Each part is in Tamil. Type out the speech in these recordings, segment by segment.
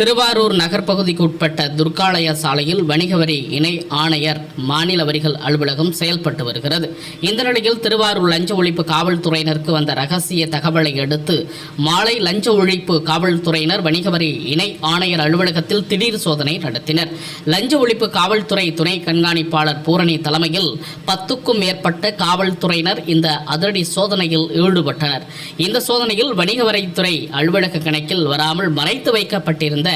திருவாரூர் நகர்ப்பகுதிக்கு உட்பட்ட துர்காலய சாலையில் வணிக வரி இணை ஆணையர் மாநில வரிகள் அலுவலகம் செயல்பட்டு வருகிறது. இந்த நிலையில் திருவாரூர் லஞ்ச ஒழிப்பு காவல்துறையினருக்கு வந்த ரகசிய தகவலை அடுத்து மாலை லஞ்ச ஒழிப்பு காவல்துறையினர் வணிக வரி இணை ஆணையர் அலுவலகத்தில் திடீர் சோதனை நடத்தினர். லஞ்ச ஒழிப்பு காவல்துறை துணை கண்காணிப்பாளர் பூரணி தலைமையில் பத்துக்கும் மேற்பட்ட காவல்துறையினர் இந்த அதிரடி சோதனையில் ஈடுபட்டனர். இந்த சோதனையில் வணிக வரித்துறை அலுவலக கணக்கில் வராமல் மறைத்து வைக்கப்பட்டிருந்த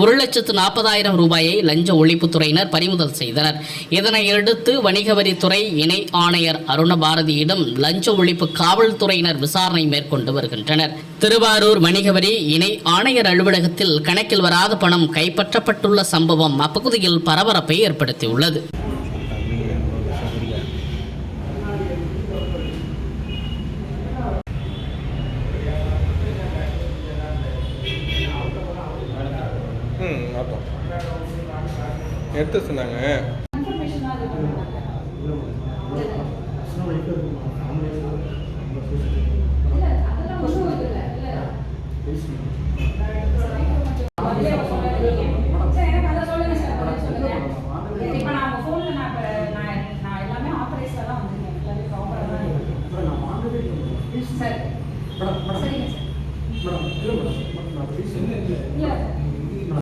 ஒரு லட்சத்து நாற்பதாயிரம் ரூபாயை லஞ்ச ஒழிப்புத்துறையினர் பறிமுதல் செய்தனர். இதனையடுத்து வணிக வரித்துறை இணை ஆணையர் அருணபாரதியிடம் லஞ்ச ஒழிப்பு காவல்துறையினர் விசாரணை மேற்கொண்டு வருகின்றனர். திருவாரூர் வணிக வரி இணை ஆணையர் அலுவலகத்தில் கணக்கில் வராத பணம் கைப்பற்றப்பட்டுள்ள சம்பவம் அப்பகுதியில் பரபரப்பை ஏற்படுத்தியுள்ளது. ம் பார்த்தோம் எடுத்து சொன்னாங்க சார், எனக்கு அதை சொல்லுங்க சார், அதை சொல்லுங்க. இப்ப நான் உங்க